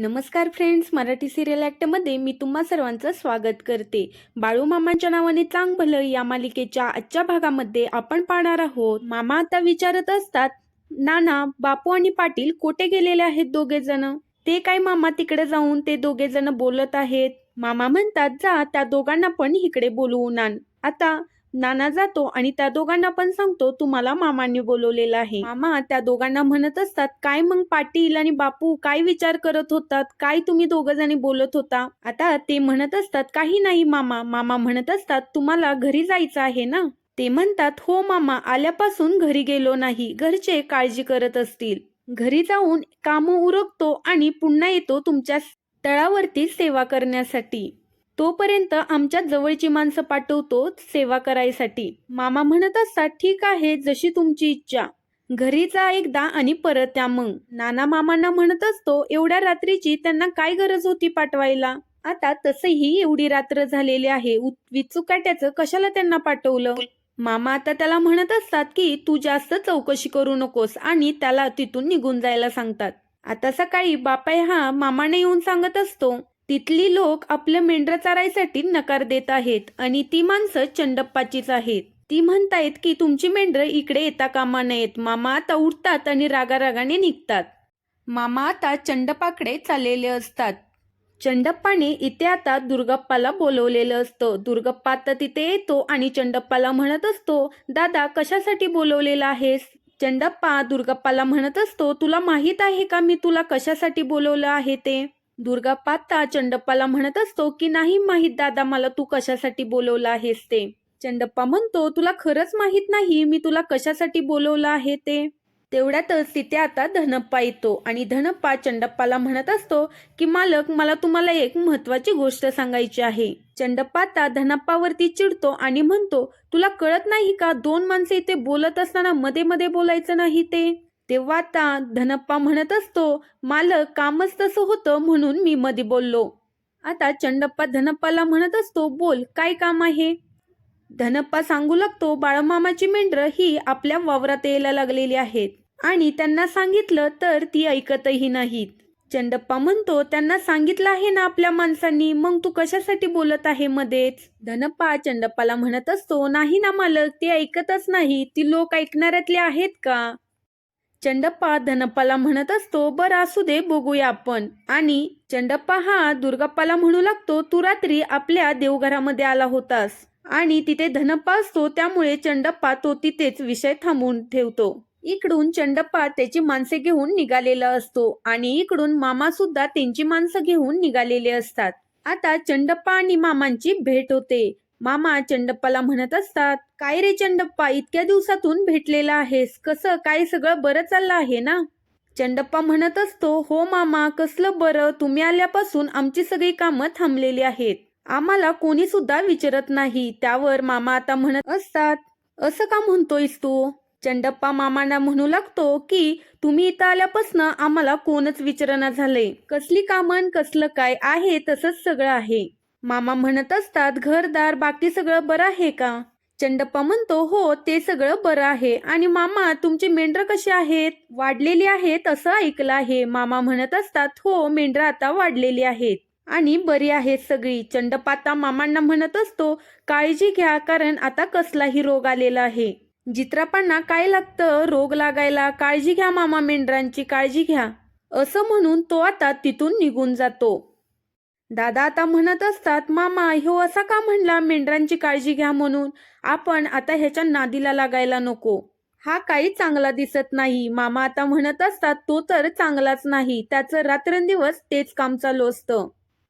नमस्कार friends Marathi serial ॲक्टमध्ये मी तुम्हा सर्वांचं स्वागत करते. बाळू मामांच्या नावाने चांग भलं या मालिकेच्या आजच्या भागामध्ये आपण पाहणार आहोत. मामा आता विचारत असतात नाना बापू आणि पाटील कोठे गेलेले आहेत दोघे जण ते काय मामा तिकडे जाऊन ते दोघे जण बोलत आहेत? मामा म्हणतात जा त्या दोघांना पण इकडे बोलवून आण. आता नाना जातो आणि त्या दोघांना पण सांगतो तुम्हाला मामांनी बोलवलेलं आहे. मामा त्या दोघांना म्हणत असतात काय मग पाटील आणि बापू काय विचार करत होतात? काय तुम्ही दोघ जणी बोलत होता? आता ते म्हणत असतात काही नाही मामा. मामा म्हणत असतात तुम्हाला घरी जायचं आहे ना? ते म्हणतात हो मामा आल्यापासून घरी गेलो नाही घरचे काळजी करत असतील. घरी जाऊन काम उरकतो आणि पुन्हा येतो तुमच्या तळावरती सेवा करण्यासाठी. तोपर्यंत आमच्या जवळची माणसं पाठवतो सेवा करायसाठी. मामा म्हणत असतात ठीक आहे जशी तुमची इच्छा. घरी जा एकदा आणि परत या मग. नाना मामांना म्हणत असतो एवढ्या रात्रीची त्यांना काय गरज होती पाठवायला? आता तसही एवढी रात्र झालेली आहे उ- विचुकाट्याचं कशाला त्यांना पाठवलं? मामा आता त्याला म्हणत असतात की तू जास्त चौकशी करू नकोस आणि त्याला तिथून निघून जायला सांगतात. आता सकाळी बापाय हा मामाने येऊन सांगत असतो तिथली लोक आपलं मेंढरं चारायसाठी नकार देत आहेत आणि ती माणसं चंडप्पाचीच आहेत. ती म्हणतायत की तुमची मेंढरं इकडे येता कामा नयेत. मामा आता उठतात आणि रागारागाने निघतात. मामा आता चंडप्पाकडे चाललेले असतात. चंडप्पाने इथे आता दुर्गप्पाला बोलवलेलं असतं. दुर्गप्पा आता तिथे येतो आणि चंडप्पाला म्हणत असतो दादा कशासाठी बोलवलेला आहेस? चंडप्पा दुर्गप्पाला म्हणत असतो तुला माहीत आहे का मी तुला कशासाठी बोलवलं आहे ते? दुर्गा पाता चंडप्पाला म्हणत असतो की नाही माहीत दादा मला तू कशासाठी बोलवलं आहेस ते. चंडप्पा म्हणतो तुला खरंच माहीत नाही मी तुला कशासाठी बोलवलं आहे ते. तेवढ्यातच तिथे आता धनप्पा येतो आणि धनप्पा चंडप्पाला म्हणत असतो की मालक मला तुम्हाला एक महत्वाची गोष्ट सांगायची आहे. चंडप्पा आता धनप्पावरती चिडतो आणि म्हणतो तुला कळत नाही का दोन माणसे इथे बोलत असताना मध्ये मध्ये बोलायचं नाही ते? तेव्हा आता धनप्पा म्हणत असतो मालक कामच तसं होतं म्हणून मी मध्ये बोललो. आता चंडप्पा धनप्पाला म्हणत असतो बोल काय काम आहे? धनप्पा सांगू लागतो बाळमामाची मेंढरं ही आपल्या वावरात यायला लागलेली आहेत आणि त्यांना सांगितलं तर ती ऐकतही नाहीत. चंडप्पा म्हणतो त्यांना सांगितलं आहे ना आपल्या माणसांनी मग तू कशासाठी बोलत आहे मध्येच? धनप्पा चंडप्पाला म्हणत असतो नाही ना मालक ते ऐकतच नाही ती लोक ऐकणाऱ्यातले आहेत का? चंडप्पा धनप्पाला म्हणत असतो बरं असू दे बघूया आपण. आणि चंडप्पा हा दुर्गप्पाला म्हणू लागतो तू रात्री आपल्या देवघरामध्ये आला होतास. आणि तिथे धनप्पा असतो त्यामुळे चंडप्पा तो तिथेच विषय थांबवून ठेवतो. इकडून चंडप्पा त्याची माणसे घेऊन निघालेला असतो आणि इकडून मामा सुद्धा त्यांची माणसं घेऊन निघालेले असतात. आता चंडप्पा आणि मामांची भेट होते. मामा चंडप्पाला म्हणत असतात काय रे चंडप्पा इतक्या दिवसातून भेटलेला आहेस कसं काय सगळं बरं चाललं आहे ना? चंडप्पा म्हणत असतो हो मामा कसलं बरं तुम्ही आल्यापासून आमची सगळी कामं थांबलेली आहेत. आम्हाला कोणी सुद्धा विचारत नाही त्यावर मामा आता म्हणत असतात असं का म्हणतोयस तू? चंडप्पा मामांना म्हणू लागतो की तुम्ही इथं आल्यापासून आम्हाला कोणच विचारणा झालंय. कसली कामं कसलं काय आहे तसंच सगळं आहे. मामा म्हणत असतात घरदार बाकी सगळं बरं आहे का? चंडप्पा म्हणतो हो ते सगळं बरं आहे. आणि मामा तुमची मेंढरं कसे आहेत? वाढलेली आहेत असं ऐकलं आहे. मामा म्हणत असतात हो मेंढरं आता वाढलेली आहेत. आणि बरी आहेत सगळी. चंडप्पा आता मामांना म्हणत असतो काळजी घ्या कारण आता कसलाही रोग आलेला आहे. जित्रापांना काय लागतं? रोग लागायला? काळजी घ्या मामा मेंढरांची काळजी घ्या. असं म्हणून तो आता तिथून निघून जातो. दादा आता म्हणत असतात मामा ह्यो असा का म्हणला मेंढरांची काळजी घ्या म्हणून? आपण आता ह्याच्या नादीला लागायला नको. हा काही चांगला दिसत नाही. मामा आता म्हणत असतात तो तर चांगलाच नाही त्याचं रात्रंदिवस तेच काम चालू असतं.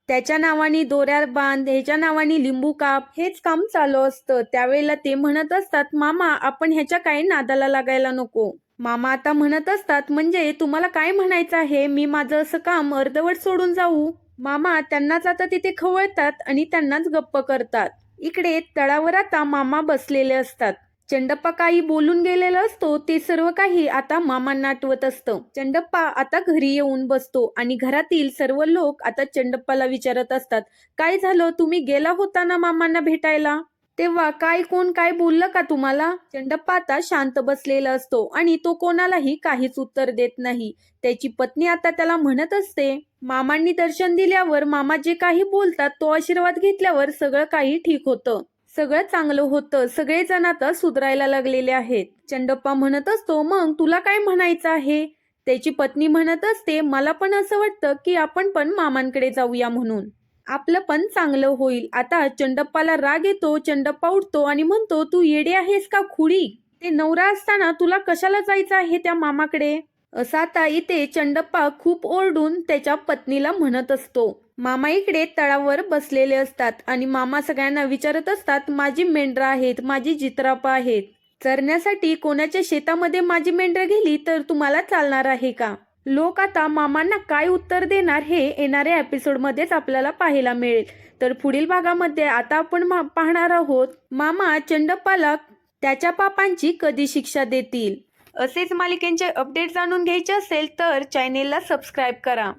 त्याच्या नावाने दोऱ्या बांध ह्याच्या नावाने लिंबू काप हेच काम चालू असतं. त्यावेळेला ते म्हणत असतात मामा आपण ह्याच्या काही नादाला लागायला नको. मामा आता म्हणत असतात म्हणजे तुम्हाला काय म्हणायचं आहे? मी माझं असं काम अर्धवट सोडून जाऊ. मामा त्यांनाच आता तिथे खवळतात आणि त्यांनाच गप्प करतात. इकडे तळावर आता मामा बसलेले असतात. चंडप्पा काही बोलून गेलेला असतो ते सर्व काही आता मामांना आठवत असतं. चंडप्पा आता घरी येऊन बसतो आणि घरातील सर्व लोक आता चंडप्पाला विचारत असतात काय झालं? तुम्ही गेला होता ना मामांना भेटायला? तेव्हा काय कोण काय बोललं का तुम्हाला? चंडप्पा आता शांत बसलेला असतो आणि तो कोणालाही काहीच उत्तर देत नाही. त्याची पत्नी आता त्याला म्हणत असते मामांनी दर्शन दिल्यावर मामा जे काही बोलतात तो आशीर्वाद घेतल्यावर सगळं काही ठीक होतं. सगळं चांगलं होतं. सगळेजण आता सुधरायला लागलेले आहेत. चंडप्पा म्हणत असतो मग तुला काय म्हणायचं आहे? त्याची पत्नी म्हणत असते मला पण असं वाटतं की आपण पण मामांकडे जाऊया म्हणून. आपलं पण चांगलं होईल. आता चंडप्पाला राग येतो चंडप्पा उठतो आणि म्हणतो तू येडे आहेस का खुडी? ते नवरा असताना तुला कशाला जायचं आहे त्या मामाकडे? असं आता इथे चंडप्पा खूप ओरडून त्याच्या पत्नीला म्हणत असतो. मामा इकडे तळावर बसलेले असतात आणि मामा सगळ्यांना विचारत असतात माझी मेंढरं आहेत माझी जित्रापा आहेत. चरण्यासाठी कोणाच्या शेतामध्ये माझी मेंढरं गेली तर तुम्हाला चालणार आहे का? लोक आता मामांना काय उत्तर देणार हे येणाऱ्या एपिसोडमध्येच आपल्याला पाहायला मिळेल. तर पुढील भागामध्ये आता आपण मा- पाहणार आहोत मामा चंडपालक त्याच्या पापांची कधी शिक्षा देतील? असेच मालिकेंचे अपडेट जाणून घ्यायचे असेल तर चॅनेलला सबस्क्राईब करा.